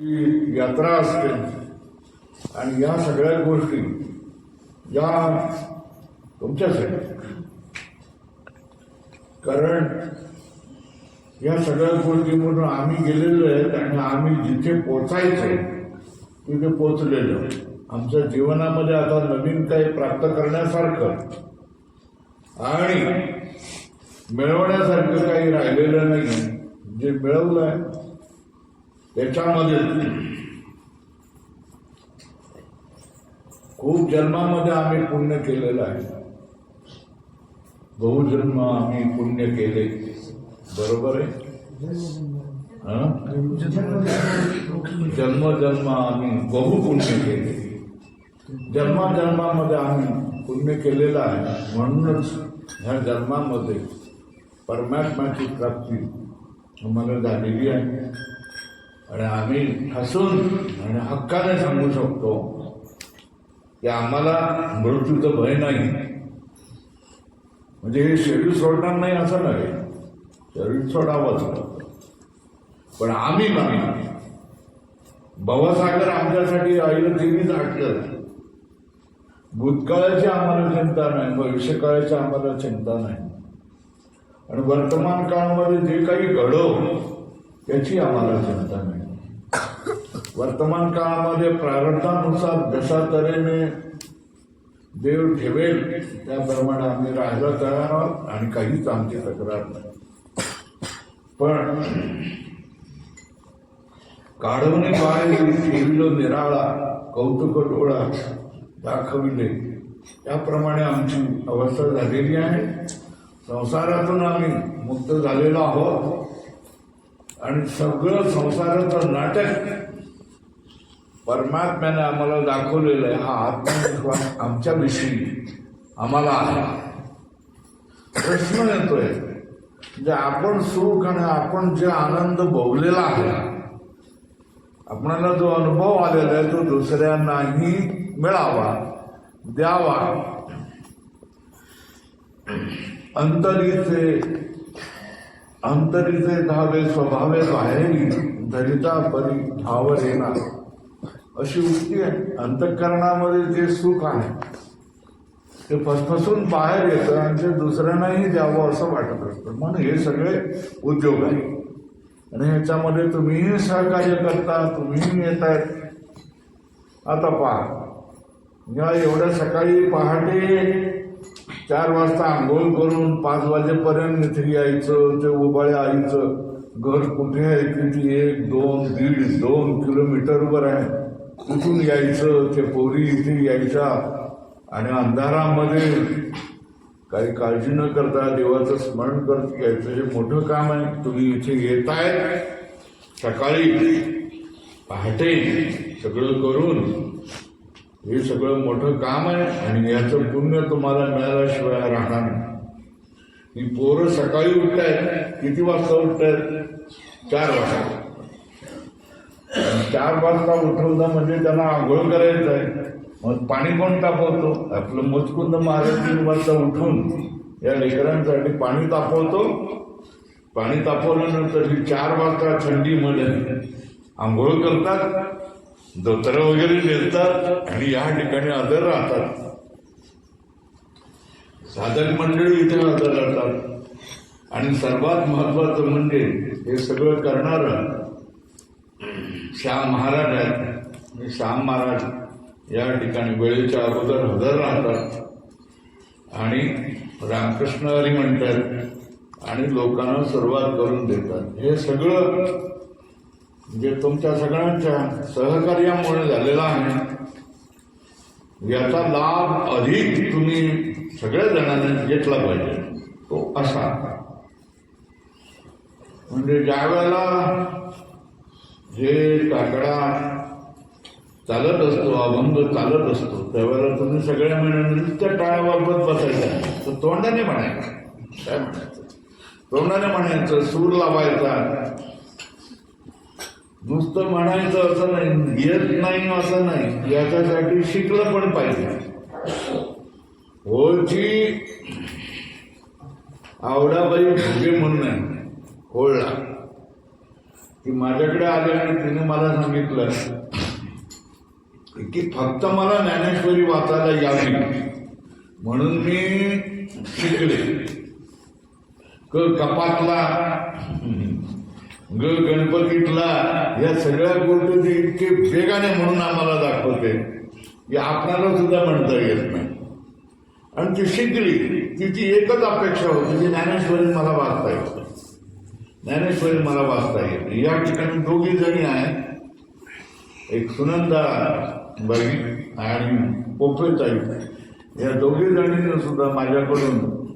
ही यात्रा असते. आणि या सगळ्या गोष्टी या तुमच्यासाठी. कारण या सगळ्या गोष्टीमधून आम्ही गेलेलो आहेत आणि आम्ही जिथे पोचायचो तिथे पोचलेलो आमच्या जीवनामध्ये आता नवीन काही प्राप्त करण्यासारखं आणि मिळवण्यासारखं काही राहिलेलं नाही. जे मिळवलं आहे त्याच्यामध्ये खूप जन्मामध्ये आम्ही पुण्य केलेलं आहे. बहुजन्म आम्ही पुण्य केले. बरोबर आहे? हं? जन्मजन्म आम्ही बहुपुण्य केले. जन्माजन्मामध्ये आम्ही पुण्य केलेलं आहे. म्हणूनच ह्या जन्मामध्ये परमात्म्याची प्राप्ती आम्हाला झालेली आहे. आणि आम्ही हसून आणि हक्काने सांगू शकतो की आम्हाला मृत्यूचं भय नाही. म्हणजे हे शरीर सोडणार नाही असं नाही. शरीर सोडावंच लागतं. पण आम्ही नाही. भवसागर आमच्यासाठी आईला तिन्हीच आटलं भूतकाळाची आम्हाला चिंता नाही भविष्यकाळाची आम्हाला चिंता नाही. आणि वर्तमान काळामध्ये जे काही घडव त्याची आम्हाला चिंता नाही. वर्तमान काळामध्ये प्रारब्धानुसार जशा तऱ्हेने देव ठेवेल त्याप्रमाणे आम्ही राहायला तयार आहोत आणि काहीच आमची तक्रार नाही. पण काढवणे बाहेर ठेविलो निराळा कौतुक डोळा दाखविले त्याप्रमाणे आमची अवस्था झालेली आहे. संसारातून आम्ही मुक्त झालेलो आहोत आणि सगळं संसाराचं नाटक परमात्म्याने आम्हाला दाखवलेलं आहे हा आत्मविश्वास आमच्याविषयी आम्हाला आहे. प्रश्न येतोय जे आपण सुख आणि आपण जे आनंद भोगलेला आहे आपणाला जो अनुभव आलेला आहे तो दुसऱ्यांनाही मिळावा द्यावा. अंतरीचे अंतरीचे धावे स्वभावे बाहेरी धरिता परी धावर येणार. अशी उक्ती आहे. अंतःकरणामध्ये जे सुख आहे ते फसफसून बाहेर येतं आणि ते दुसऱ्यांनाही द्यावं असं वाटत असतं. म्हणून हे सगळे उद्योग आहे आणि ह्याच्यामध्ये तुम्हीही सहकार्य करता तुम्हीही येत आहेत आता पहा या एवढ्या सकाळी पहाटे चार वाजता आंघोळ करून पाच वाजेपर्यंत इथे यायचं ते उबाळ्या आईचं घर कुठे आहे? किती एक दोन दीड दोन किलोमीटरवर आहे. कुठून यायचं ते पोरी इथे यायचा. आणि अंधारामध्ये काही काळजी न करता देवाचं स्मरण करत यायचं. हे मोठं काम आहे. तुम्ही इथे येत आहेत सकाळी पहाटे सगळं करून हे सगळं मोठं काम आहे आणि याचं पुण्य तुम्हाला मिळाल्याशिवाय राहणार नाही. ही पोरं सकाळी उठतायत. किती वाजता उठतायत? चार वाजता. चार वाजता उठवलं म्हणजे त्यांना आंघोळ करायचं आहे. मग पाणी कोण तापवतो? आपलं मजकुंद महाराज तीन वाजता उठून या लेकरांसाठी पाणी तापवतो. पाणी तापवल्यानंतर ही चार वाजता थंडीमध्ये आंघोळ करतात धोतर वगैरे नेतात आणि या ठिकाणी आदर राहतात. साधक मंडळी इथे आदर राहतात. आणि सर्वात महत्वाचं म्हणजे हे सगळं करणार श्याम महाराज आहेत. आणि श्याम महाराज या ठिकाणी वेळेच्या अगोदर हजर राहतात. आणि रामकृष्ण हरी म्हणतात आणि लोकांना सुरुवात करून देतात. हे सगळं म्हणजे तुमच्या सगळ्यांच्या सहकार्यामुळे झालेला आहे. याचा लाभ अधिक तुम्ही सगळ्या जणांनी घेतला पाहिजे. तो असा. म्हणजे ज्या वेळेला जे काकडा चालत असतो अभंग चालत असतो. त्यावेळेला तुम्ही सगळ्या महिन्यांनी त्या टाळ्या बसायचा तर तोंडाने म्हणायचं. काय म्हणायचं? तोंडाने म्हणायचं सूर लावायचा. नुसतं म्हणायचं असं नाही येत नाही असं नाही. याच्यासाठी शिकलं पण पाहिजे. होळची आवडाबाई भुगे म्हणून नाही होळला. ती माझ्याकडे आली आणि तिने मला सांगितलं की फक्त मला ज्ञानेश्वरी वाचायला यावी म्हणून मी शिकले. क कपातला ग गणपतीतला या सगळ्या गोष्टी ती इतके वेगाने म्हणून आम्हाला दाखवते की आपणाला सुद्धा म्हणता येत नाही. आणि ती शिकली. तिची एकच अपेक्षा होती की ज्ञानेश्वरी मला वाचता येतं ज्ञानेश्वरी मला वाचता येते या ठिकाणी दोघी जणी आहेत. एक सुनंदा बाई आणि पोपळेताई या दोघी जणींनी सुद्धा माझ्याकडून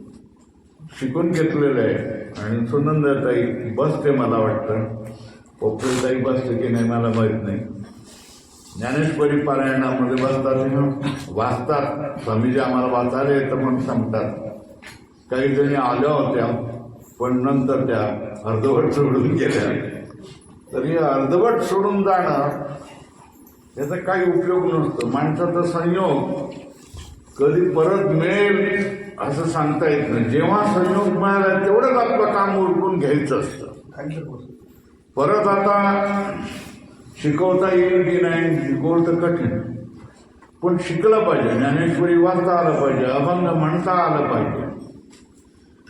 शिकून घेतलेलं आहे. आणि सुनंदाताई बसते मला वाटतं. पोपळेताई बसते की नाही मला माहीत नाही. ज्ञानेश्वरी पारायणामध्ये बसतात. वाचतात. स्वामीजी आम्हाला वाचायला येतं म्हणून सांगतात. काही जणी आल्या होत्या. पण नंतर त्या अर्धवट सोडून गेल्या. तरी अर्धवट सोडून जाणं याचा काही उपयोग नसतो. माणसाचा संयोग कधी परत मिळेल असं सांगता येत नाही. जेव्हा संयोग मिळाला तेवढंच आपलं काम उरकून घ्यायचं असतं. परत आता शिकवता येईल की नाही शिकवलं तर कठीण. पण शिकलं पाहिजे. ज्ञानेश्वरी वाचता आलं पाहिजे. अभंग म्हणता आलं पाहिजे.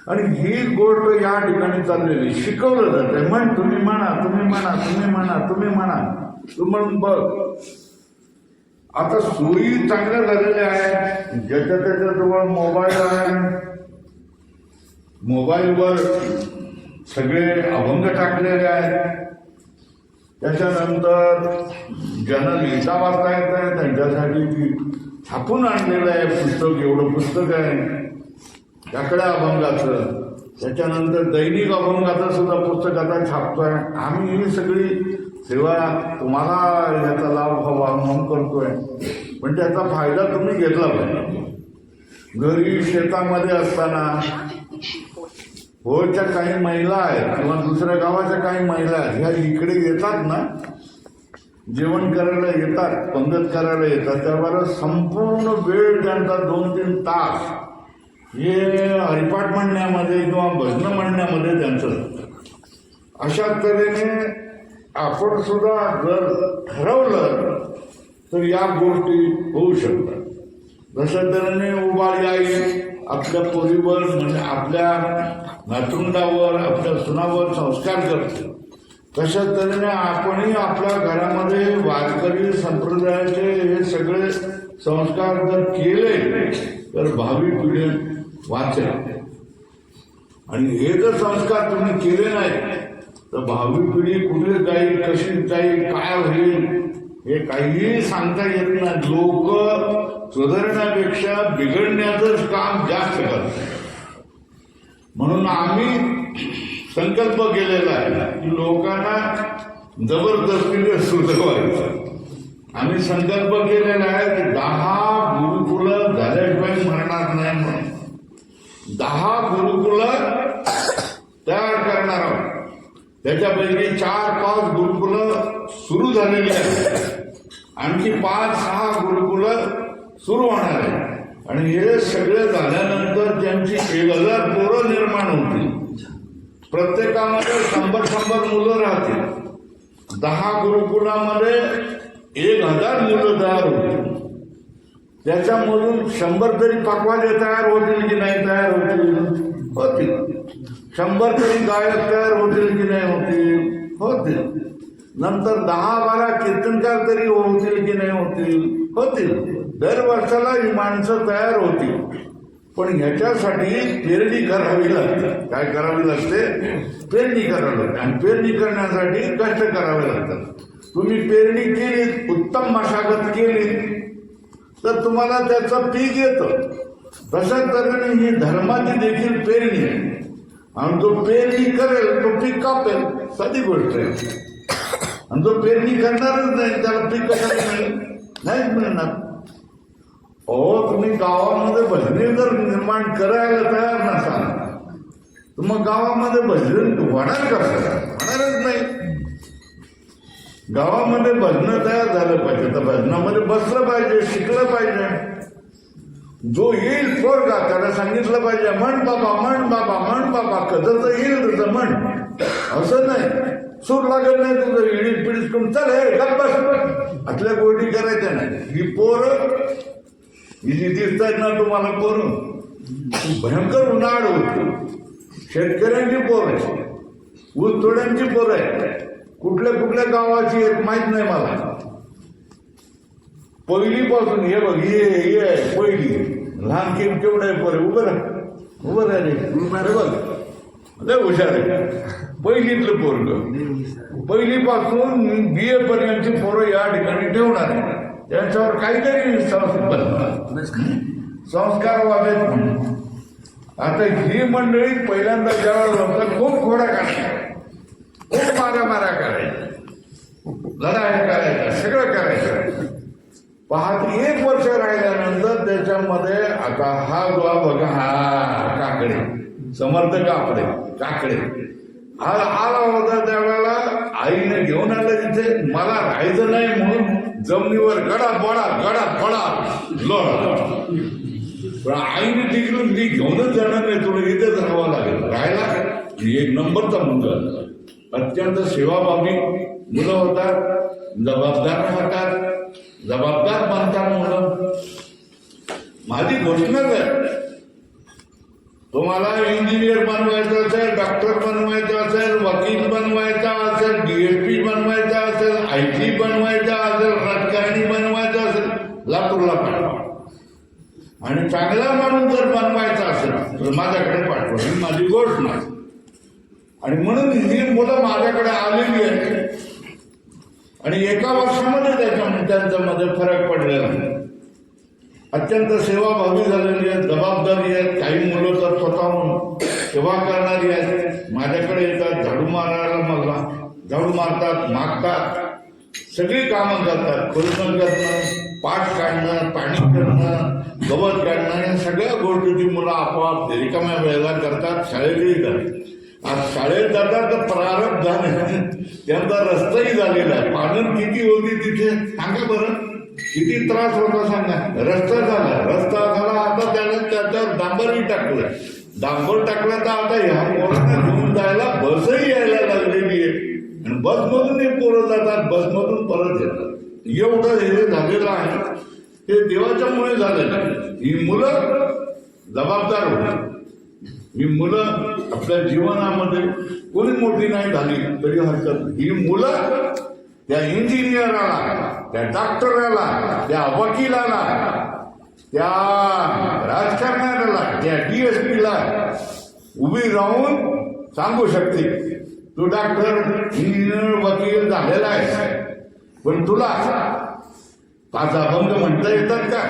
आणि ही गोष्ट या ठिकाणी चाललेली शिकवलं जाते म्हण तुम्ही म्हणा तुम्ही म्हणा तुम्ही म्हणा तुम्ही म्हणा. तू म्हणून बघ. आता सोयी चांगल्या झालेल्या आहेत. ज्याच्या त्याच्याजवळ मोबाईल आहे. मोबाईलवर सगळे अभंग टाकलेले आहेत. त्याच्यानंतर ज्यांना लिहिता वाचता येत आहे त्यांच्यासाठी ती छापून आणलेलं आहे. पुस्तक एवढं पुस्तक आहे. ढकड्या अभंगाचं. त्याच्यानंतर दैनिक अभंगाचं सुद्धा पुस्तक आता छापतोय. आम्ही ही सगळी सेवा तुम्हाला याचा लाभ हवा म्हणून करतोय. पण त्याचा फायदा तुम्ही घेतला पाहिजे. घरी शेतामध्ये असताना होळच्या काही महिला आहेत किंवा दुसऱ्या गावाच्या काही महिला आहेत ह्या इकडे येतात ना जेवण करायला येतात पंगत करायला येतात त्यावर संपूर्ण वेळ त्यांचा दोन तीन तास हे हरिपाठ म्हणण्यामध्ये किंवा भजन म्हणण्यामध्ये त्यांचं. अशा तऱ्हेने आपण सुद्धा जर ठरवलं तर या गोष्टी होऊ शकतात. जशा तऱ्हेने उबाळ आई आपल्या पोरीवर म्हणजे आपल्या नातरुंडावर आपल्या सुनावर संस्कार करते. तशा तऱ्हेने आपणही आपल्या घरामध्ये वारकरी संप्रदायाचे हे सगळे संस्कार जर केले तर भावी पिढी वाचा आणि हे जर संस्कार तुम्ही केले नाही तर भावी पिढी कुठे जाईल कशी जाईल काय होईल हे काहीही सांगता येत नाही. लोक सुधारण्यापेक्षा बिघडण्याचंच काम जास्त करतात. म्हणून आम्ही संकल्प केलेला आहे की लोकांना जबरदस्तीने सुधरवायचं आम्ही संकल्प केलेला आहे की दहा गुरुकुलं झाल्याशिवाय मरणार नाही म्हणून. दहा गुरुकुल तयार करणार आहोत. त्याच्यापैकी चार पाच गुरुकुलं सुरू झालेली आहेत. आणखी पाच सहा गुरुकुलं सुरू होणार आहे आणि हे सगळे झाल्यानंतर त्यांची एक हजार पोरं निर्माण होतील प्रत्येकामध्ये शंभर शंभर मुलं राहतील. दहा गुरुकुलामध्ये एक हजार मुलं तयार होतील. त्याच्यामधून शंभर तरी पकवाजे तयार होतील की नाही तयार होतील? होतील. शंभर तरी गायक तयार होतील की नाही होतील? होतील. नंतर दहा बारा कीर्तनकार तरी होतील की नाही होतील? होतील. दर वर्षाला ही माणसं तयार होतील. पण ह्याच्यासाठी पेरणी करावी लागते. काय करावी लागते? पेरणी करावी लागते. आणि पेरणी करण्यासाठी कष्ट करावे लागतात. तुम्ही पेरणी केली उत्तम मशागत केली तर तुम्हाला त्याचं पीक येतं. तशा तऱ्हेने ही धर्माची देखील पेरणी आहे. आणि जो पेरणी करेल तो पीक कापेल साधी गोष्ट आहे. आणि जो पेरणी करणारच नाही त्याला पीक कशाला मिळेल? नाहीच मिळणार. अहो तुम्ही गावामध्ये भजने जर निर्माण करायला तयार नसाल तर मग गावामध्ये भजन होणार कसं? होणारच नाही. गावामध्ये भजनं तयार झालं पाहिजे. तर भजनामध्ये बसलं पाहिजे शिकलं पाहिजे. जो येईल पोरगा त्याला सांगितलं पाहिजे म्हण बाबा म्हण बाबा म्हण बाबा कधं तर येईल तुझं म्हण. असं नाही. सूर लागत नाही तुझं इडीत पिडीत करून चल हे गप्पास बस असल्या गोष्टी करायच्या नाही. ही पोरं ही जी दिसतायत ना तुम्हाला पोरं भयंकर उन्हाळ होती. शेतकऱ्यांची पोर आहे ऊस तोड्यांची पोरं आहे कुठल्या कुठल्या गावाची आहेत माहीत नाही मला. पहिलीपासून हे बघ हे आहे पहिली. लहान केम केवढं आहे पोरं उभं राह उभं राह रे. अरे बघ लय हुशार आहे. पहिलीतलं पोरग. पहिलीपासून बी ए पर्यंतची पोरं या ठिकाणी ठेवणार आहे. त्यांच्यावर काहीतरी संस्कार संस्कार म्हणून. आता ही मंडळी पहिल्यांदा ज्यावेळेला खूप घोडा करायचा खूप मारा मारा करायच्या लढाई करायच्या सगळं करायचं. पहा एक वर्ष राहिल्यानंतर त्याच्यामध्ये आता हा जो बघा हा काकडे समर्थ काकडे काकडे. हा आला होता त्यावेळेला आईने घेऊन आलं तिथे. मला राहायचं नाही म्हणून जमिनीवर गडा बडा गडा बडा लढ. पण आईने तिकडून मी घेऊनच जाणार नाही तुला इथेच राहावं लागेल. राहायला एक नंबरचा मुलगा अत्यंत सेवाभावी मुलं होतात जबाबदार राहतात जबाबदार बनतात मुलं. माझी घोषणाच आहे तुम्हाला इंजिनियर बनवायचं असेल डॉक्टर बनवायचं असेल वकील बनवायचा असेल डीएसपी बनवायचा असेल आय टी बनवायचा असेल राजकारणी बनवायचं असेल लातूरला पाठवा. आणि चांगला माणूस जर बनवायचा असेल तर माझ्याकडे पाठवा. ही माझी घोषणा आहे. आणि म्हणून ही मुलं माझ्याकडे आलेली आहेत. आणि एका वर्षामध्ये त्याच्या त्यांच्यामध्ये फरक पडलेला आहे. अत्यंत सेवाभावी झालेली आहेत जबाबदारी आहेत. काही मुलं तर स्वतःहून सेवा करणारी आहेत. माझ्याकडे येतात झाडू मारायला मला झाडू मारतात मागतात. सगळी कामं करतात. खोलणं करणं पाठ काढणं पाणी करणं गवत काढणं या सगळ्या गोष्टी ती मुलं आपोआप रिकाम्या वेळेला करतात शाळेतही करतात. शाळेत जातात तर प्रारंभ झाले. त्यांचा रस्ताही झालेला आहे. पालन किती होती तिथे? सांगा बरं. किती त्रास होता सांगा. रस्ता झाला. रस्ता झाला आता त्याला त्याच्यावर डांबरही टाकलं डांबर टाकला तर आता ह्या पोरांना घेऊन जायला बसही यायला लागलेली आहे. आणि बसमधून हे पोरं जातात बसमधून परत येतात. एवढं हे झालेलं आहे. ते देवाच्यामुळे झालेलं आहे. ही मुलं जबाबदार होती. ही मुलं आपल्या जीवनामध्ये कोणी मोठी नाही झाली तरी हरकत ही मुलं त्या इंजिनियराला त्या डॉक्टराला त्या वकिलाला त्या राजकारणाऱ्याला त्या डीएसपीला उभी राहून सांगू शकते तू डॉक्टर इंजिनियर वकील झालेला आहे पण तुला पाच अभंग म्हणता येतात का?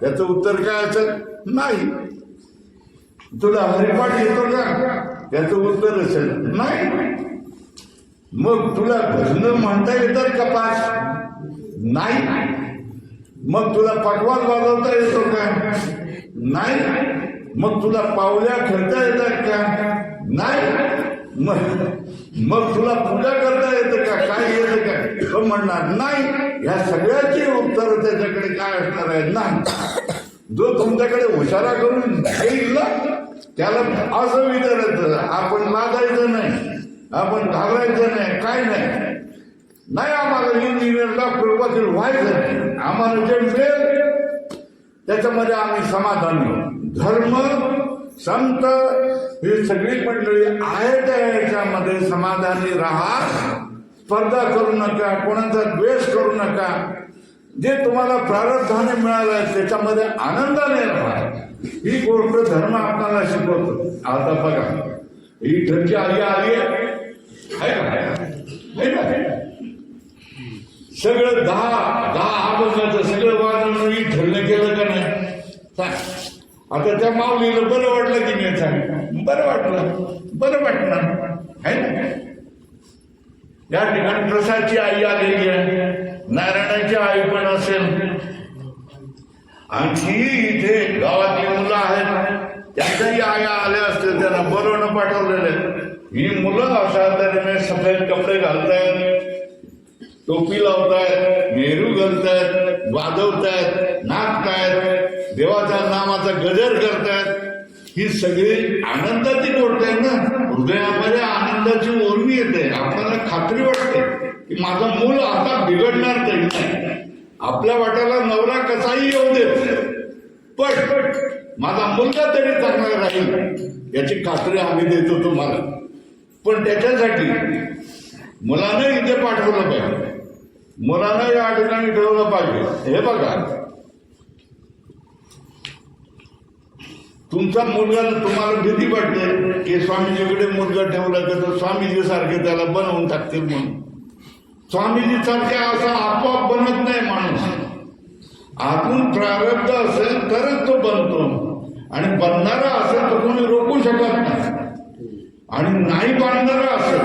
त्याचं उत्तर काय असेल? नाही. तुला हरिपाठ येतो का याचं उत्तर असेल. नाही. मग तुला भजन म्हणता येतात का पाच नाही. मग तुला पटवाल वाजवता येतो का? नाही. मग तुला पावल्या खेळता येतात का? नाही. मग मग तुला पूजा करता येतं का? काय येतं का? तो म्हणणार नाही. ह्या सगळ्याची उत्तर त्याच्याकडे काय असणार आहे नाही. जो तुमच्याकडे हुशारा करून येईल ना त्याला असं विचारायचं आपण मागायचं नाही. आपण घाबरायचं नाही. काय नाही. नाही आम्हाला इंजिनियर डॉक्टर वकील व्हायचं नाही. आम्हाला जे मिळेल त्याच्यामध्ये आम्ही समाधान धर्म संत ही सगळी मंडळी आहे त्या याच्यामध्ये. समाधानी राहा. स्पर्धा करू नका. कोणाचा द्वेष करू नका. जे तुम्हाला प्रारब्धाने मिळालं आहे त्याच्यामध्ये आनंदाने राहा. ही गोष्ट धर्म आपल्याला शिकवतो. आता बघा ही ठरची आई आली आहे. सगळं दहा दहा अभंगाचं सगळं वादन ही ठरलं केलं का नाही? आता त्या माऊलीला बरं वाटलं की नाही सांग? बरं वाटलं. बरं वाटणार आहे ना? या ठिकाणी प्रसादची आई आलेली आहे. नारायणाची आई पण असेल. आणखी इथे गावातली मुलं आहेत. त्यांच्याही आया आल्या असतील त्यांना बरोबर पाठवलेलं आहे. ही मुलं अशा तऱ्हेने सफेद कपडे घालतायत टोपी लावतायत नेहरू घालतायत वाजवतायत नाचतायत देवाच्या नामाचा गजर करतायत. ही सगळी आनंदाची गोष्ट आहे ना. हृदयामध्ये आनंदाची ओरणी येते. आपल्याला खात्री वाटते. की माझं मूल आता बिघडणार तरी नाही. आपल्या वाट्याला नवरा कसाही येऊ देत पण माझा मुलगा तरी चांगला राहील. याची खात्री आम्ही देतो तुम्हाला. पण त्याच्यासाठी मुलानं इथे पाठवलं पाहिजे. मुलानं या ठिकाणी ठेवलं पाहिजे. हे बघा. तुमचा मुलगा तुम्हाला भीती वाटते की स्वामीजीकडे मुलगा ठेवला तर स्वामीजी सारखे त्याला बनवून टाकतील म्हणून. स्वामीजी सारखे असा आपोआप बनत नाही माणूस. आतून प्रारब्ध असेल तरच तो बनतो. आणि बनणारा असेल तर कोणी रोखू शकत नाही. आणि नाही बांधणारा असेल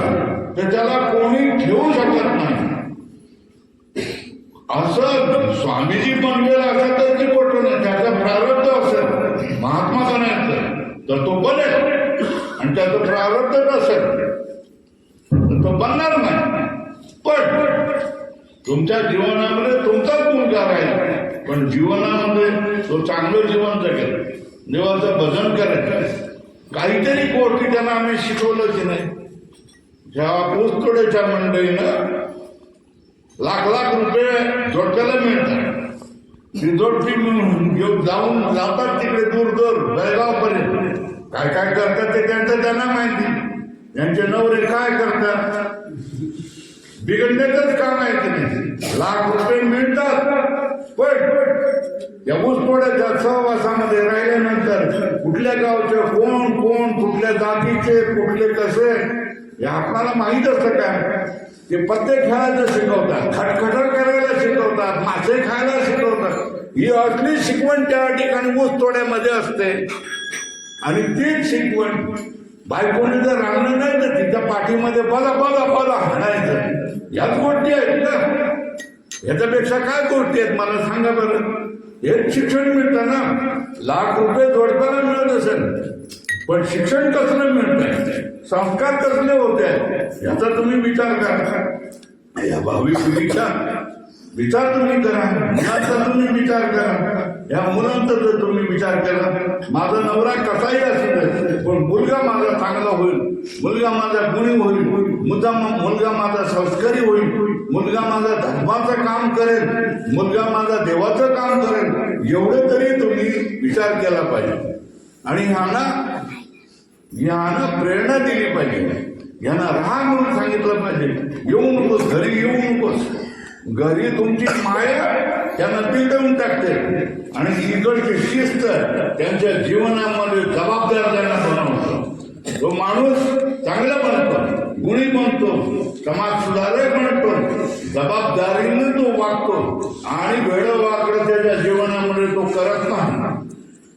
तर त्याला कोणी ठेवू शकत नाही. असं स्वामीजी बनलेला असेल तर ती गोष्ट नाही. त्याचा प्रारब्ध असेल महात्मा बनायचं तर तो बनेल. आणि त्याचं प्रारब्ध नसेल तर तो बनणार नाही. पण तुमच्या जीवनामध्ये तुमचाच मुलगा राहील पण जीवनामध्ये तो चांगलं जीवन जगेल. देवाचं भजन करेल. काहीतरी गोष्टी त्यांना आम्ही शिकवलं की नाही. ह्या ऊसतोड्याच्या मंडळीनं लाख लाख रुपये जोडक्याला मिळतात. ती जोडपी घेऊन जाऊन जातात तिकडे दूर दूर बैगावपर्यंत काय काय करतात ते त्यांचं त्यांना माहिती. यांचे नवरे काय करतात? बिघडण्याचंच काम आहे की नाही लाख रुपये मिळतात. पण या ऊसतोड्याच्या सहवासामध्ये राहिल्यानंतर कुठल्या गावचे कोण कोण कुठल्या जातीचे कुठले कसे हे आपल्याला माहीत असतं काय ते पत्ते खेळायला शिकवतात. खटखटर करायला शिकवतात. मासे खायला शिकवतात. ही असली शिकवण त्या ठिकाणी ऊसतोड्यामध्ये असते. आणि तीच शिकवण बायकोने जर रांगणं नाही तर तिच्या पाठीमध्ये बला बला बला हाणायचं. याच गोष्टी आहेत ना. याच्यापेक्षा काय गोष्टी आहेत? मला सांगा बरं. हेच शिक्षण मिळतं ना लाख रुपये जोडताना मिळत असेल पण शिक्षण कसलं मिळतंय? संस्कार कसले होते? याचा तुम्ही विचार करा. या भावी पिढीचा विचार तुम्ही करा. याचा तुम्ही विचार करा. या मुलांचा जर तुम्ही विचार केला माझा नवरा कसाही असू पण मुलगा माझा चांगला होईल मुलगा माझा गुणी होईल मुद्दा मुलगा माझा संस्कारी होईल मुलगा माझा धर्माचं काम करेल मुलगा माझा देवाचं काम करेल एवढं तरी तुम्ही विचार केला पाहिजे. आणि ह्यांना ह्यांना प्रेरणा दिली पाहिजे. यांना राहा म्हणून सांगितलं पाहिजे. येऊ नकोस घरी येऊ नकोस. घरी तुमची माया त्यांना बिघडवून टाकते. आणि इकडची शिस्त त्यांच्या जीवनामध्ये जबाबदार त्यांना बनवतो. तो माणूस चांगला बनतो गुणी बनतो समाज सुधारक बनतो जबाबदारीने तो वागतो आणि वेळोवाकडं त्याच्या जीवनामध्ये तो करत नाही.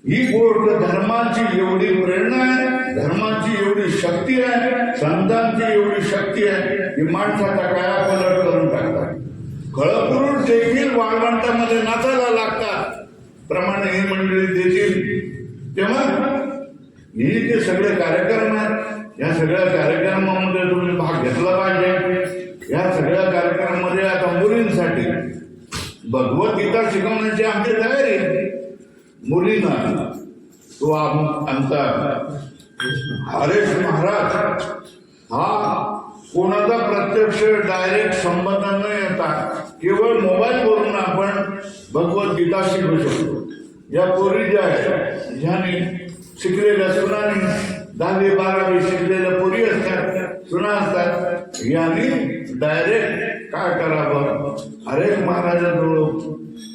ही गोष्ट धर्माची एवढी प्रेरणा आहे धर्माची एवढी शक्ती आहे संतांची एवढी शक्ती आहे की माणसाचा काया पलट करून टाकतात. कळपुरुष देखील वाळवंटामध्ये नाचायला लागतात. प्रमाण ही मंडळी देतील. तेव्हा हे जे सगळे कार्यक्रम आहेत या सगळ्या कार्यक्रमामध्ये तुम्ही भाग घेतला पाहिजे. या सगळ्या कार्यक्रमामध्ये आता मुलींसाठी भगवद्गीता शिकवण्याची आमची तयारी आहे. मुलींना तो आम- आमचा हरेश महाराज हा कोणाचा प्रत्यक्ष डायरेक्ट संबंध न येता केवळ मोबाईलवरून आपण भगवद्गीता शिकू शकतो. या पोरी ज्या आहेत ह्याने शिकलेल्या सुनानी दहावी बारावी शिकलेल्या पोरी असतात सुना असतात यांनी डायरेक्ट काय करावं? हरेश महाराजांजवळ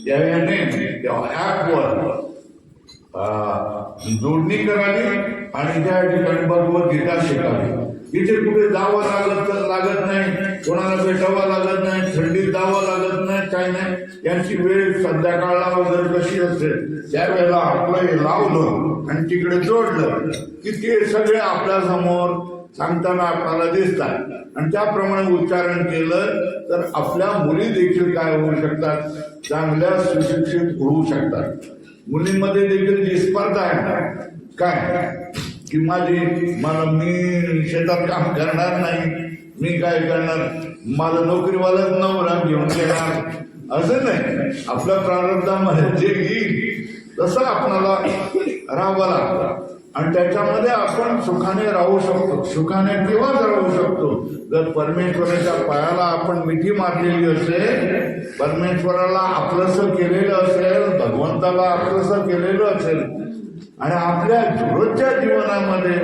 याने त्या ॲपवर जोडणी करावी आणि त्या ठिकाणी भगवद्गीता शिकावी. इथे कुठे जावं लागत लागत नाही कोणाला भेटावं लागत नाही काय नाही. यांची वेळ संध्याकाळला वगैरे कशी असते त्यावेळेला आपलं हे लावलं आणि तिकडे जोडलं की ते सगळे आपल्यासमोर सांगताना आपल्याला दिसतात. आणि त्याप्रमाणे उच्चारण केलं तर आपल्या मुली देखील काय होऊ शकतात? चांगल्या सुशिक्षित होऊ शकतात. मुलींमध्ये देखील जी स्पर्धा आहे काय? की माझी मला मी शेतात काम करणार नाही. मी काय करणार? मला नोकरीवालाच नवरा घेऊन देणार असं नाही. आपल्या प्रारब्धामध्ये जे येईल तसं आपणाला राहावं लागतं. आणि त्याच्यामध्ये आपण सुखाने राहू शकतो. सुखाने केव्हाच राहू शकतो. जर परमेश्वराच्या पायाला आपण मिठी मारलेली असेल परमेश्वराला आपलंसं केलेलं असेल भगवंताला आपलंसं केलेलं असेल आणि आपल्या रोजच्या जीवनामध्ये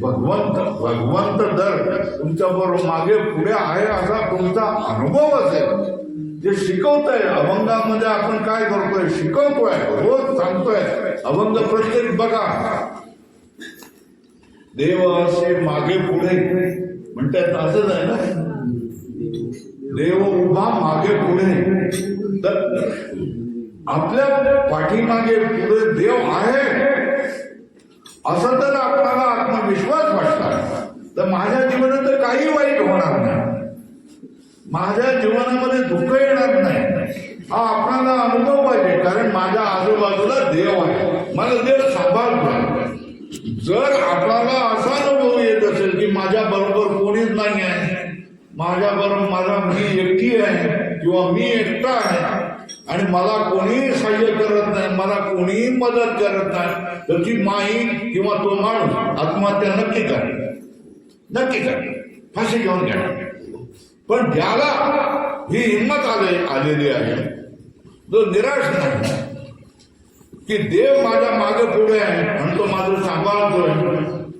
भगवंत भगवंत दर तुमच्या बरोबर मागे पुढे आहे असा तुमचा अनुभव असेल. जे शिकवतोय अभंगामध्ये आपण काय करतोय? शिकवतोय. रोज सांगतोय. अभंग प्रत्येक बघा. देव असे मागे पुढे. म्हणतात असंच आहे ना? देव उभा मागे पुढे. तर आपल्या पाठीमागे पुढे देव आहे. असं तर आपल्याला आत्मविश्वास वाटला. तर माझ्या जीवनात तर काही वाईट होणार नाही. माझ्या जीवनामध्ये दुःख येणार नाही. हा आपणाला अनुभव पाहिजे कारण माझ्या आजूबाजूला देव आहे. मला देव सांभाळतो जर आपणाला असा अनुभव येत असेल की माझ्या बरोबर कोणीच नाही आहे माझ्या बरोबर माझा मी एकटी आहे किंवा मी एकटा आहे आणि मला कोणीही सहाय्य करत नाही मला कोणीही मदत करत नाही तर ती माई किंवा तो माणूस आत्महत्या नक्की करेल. नक्की करेल. फाशी घेऊन घ्या. पण ज्याला ही हिंमत आले आलेली आहे. जो निराश नाही की देव माझ्या मागे पुढे आहे आणि तो माझं सांभाळतोय.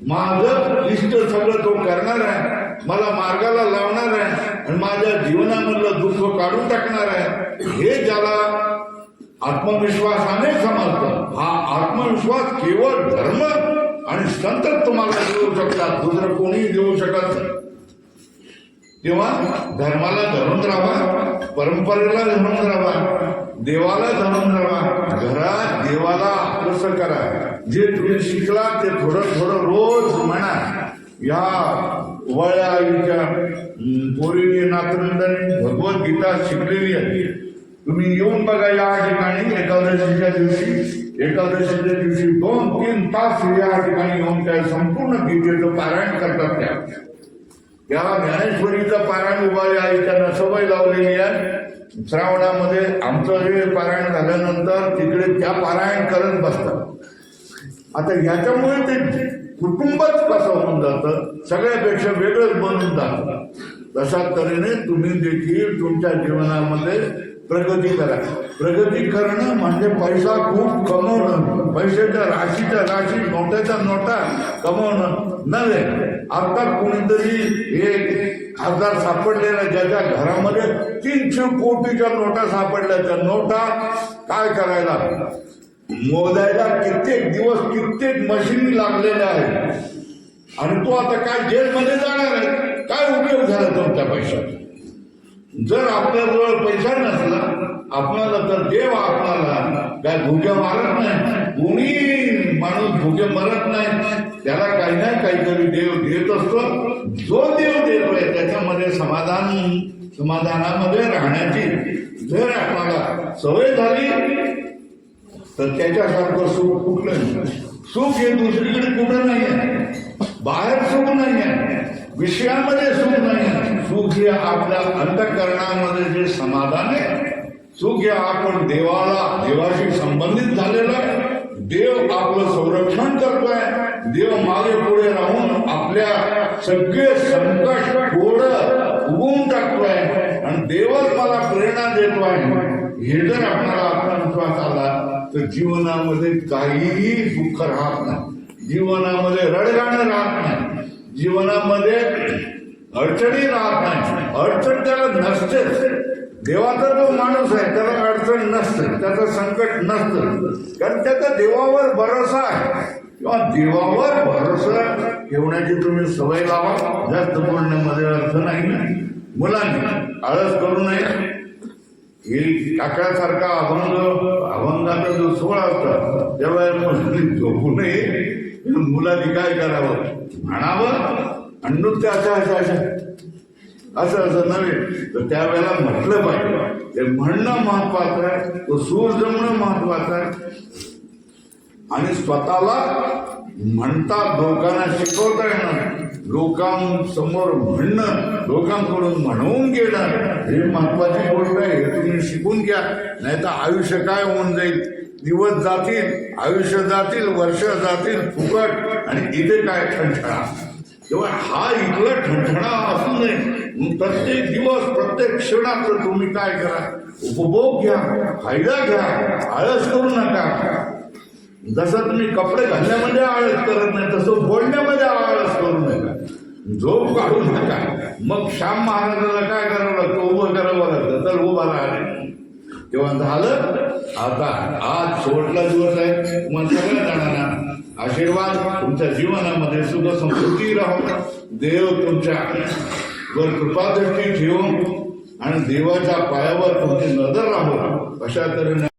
माझं इष्ट सगळं तो करणार आहे मला मार्गाला लावणार आहे आणि माझ्या जीवनामधलं दुःख काढून टाकणार आहे. हे ज्याला आत्मविश्वासाने समजतं हा आत्मविश्वास केवळ धर्म आणि संत तुम्हाला देऊ शकतात दुसरं कोणीही देऊ शकत नाही. तेव्हा धर्माला धरून राहा परंपरेला धरून राहा देवाला धरून राहा घरात देवाला कसं करा. जे तुम्ही शिकला ते थोडं थोडं रोज म्हणा. या वळ्या आईच्या पोरीने नातवंडांनी भगवद्गीता शिकलेली आहे तुम्ही येऊन बघा या ठिकाणी एकादशीच्या दिवशी. एकादशीच्या दिवशी दोन तीन तास या ठिकाणी येऊन त्या संपूर्ण गीतेचं पारायण करतात त्या. या ज्ञानेश्वरीचं पारायण उभारी त्यांना सवय लावलेली आहे. श्रावणामध्ये आमचं हे पारायण झाल्यानंतर तिकडे त्या पारायण करत बसतात. आता याच्यामुळे ते कुटुंबच कसं होऊन जातं सगळ्यापेक्षा वेगळंच बनून जातं. तशा तऱ्हेने तुम्ही देखील तुमच्या जीवनामध्ये प्रगती करा. प्रगती करणं म्हणजे पैसा खूप कमवणं. पैशाच्या राशीच्या राशी नोट्याच्या नोटा कमवणं नव्हे. आता कोणीतरी एक खासदार सापडलेला ज्याच्या घरामध्ये तीनशे कोटीच्या नोटा सापडल्या. त्या नोटा काय करायला? मोजायला कित्येक दिवस कित्येक मशीनी लागलेल्या आहेत. आणि तो आता काय जेलमध्ये जाणार आहे? काय उपयोग झाला तुमच्या पैशाचा? जर आपल्याजवळ पैसा नसला आपणाला तर देव आपणाला काय भुक्या मारत नाही. कोणी माणूस भुके मरत नाही. त्याला काही नाही काहीतरी देव देत असतो. जो देव देतोय त्याच्यामध्ये समाधान समाधानामध्ये राहण्याची. जर आपणाला सवय झाली तर त्याच्यासारखं सुख कुठलं नाही. सुख हे दुसरीकडे कुठं नाही आहे बाहेर सुख नाही आहे विषयामध्ये सुख नाही. सुख हे आपल्या अंतकरणामध्ये जे समाधान आहे सुख हे आपण देवाला देवाशी संबंधित झालेलं आहे. देव आपलं संरक्षण करतोय. देव मागे पुढे राहून आपल्या सगळे संकट गोड उगवून टाकतोय. आणि देवच मला प्रेरणा देतोय. हे जर आपल्याला आत्मविश्वास आला तर जीवनामध्ये काहीही दुःख राहत नाही. जीवनामध्ये रडगाणं राहत नाही. जीवनामध्ये अडचणी राहत नाही. अडचण त्याला नसतेच देवाचा जो माणूस आहे त्याला अडचण नसते त्याचं संकट नसतं. कारण त्याचा देवावर भरोसा आहे. किंवा देवावर भरोसा ठेवण्याची तुम्ही सवय लावा. जास्त बोलण्यामध्ये अर्थ नाही. ना मुलांनी आळस करू नये. ही काकड्यासारखा अभंग अभंगाचा जो सोहळा असतो त्यावेळेला मुलांनी झोपू नये. मुलांनी काय करावं? म्हणावं? आणि नृत्य अशा अशा अशा असं असं नव्हे. तर त्यावेळेला म्हटलं पाहिजे. ते म्हणणं महत्वाचं आहे. तो सूर जमणं महत्वाचं आहे. आणि स्वतःला म्हणतात लोकांना शिकवता येणं लोकांसमोर म्हणणं लोकांकडून म्हणवून घेणं हे महत्वाची गोष्ट आहे हे तुम्ही शिकून घ्या. नाही तर आयुष्य काय होऊन जाईल? दिवस जातील आयुष्य जातील वर्ष जातील फुकट. आणि इथे काय ठणठणा? तेव्हा हा इथला ठणठणा असू नये. प्रत्येक दिवस प्रत्येक क्षणाचं तुम्ही काय करा? उपभोग घ्या फायदा घ्या आळस करू नका. जसं तुम्ही कपडे घालण्यामध्ये आळस करत नाही तसं बोलण्यामध्ये आळस करू नका. झोप काढू नका. मग श्याम महाराजाला काय करावं लागतं? उभं करावं लागतं. तर उभा राहिले तेव्हा झालं आता आज शेवटला दिवस आहे. तुम्हाला सगळ्या जणांना आशीर्वाद. तुमच्या जीवनामध्ये सुख समृद्धी राहो. देव तुमच्या वर कृपादृष्टी ठेवून आणि देवाच्या पायावर तुमची नजर राहू. अशा तऱ्हेने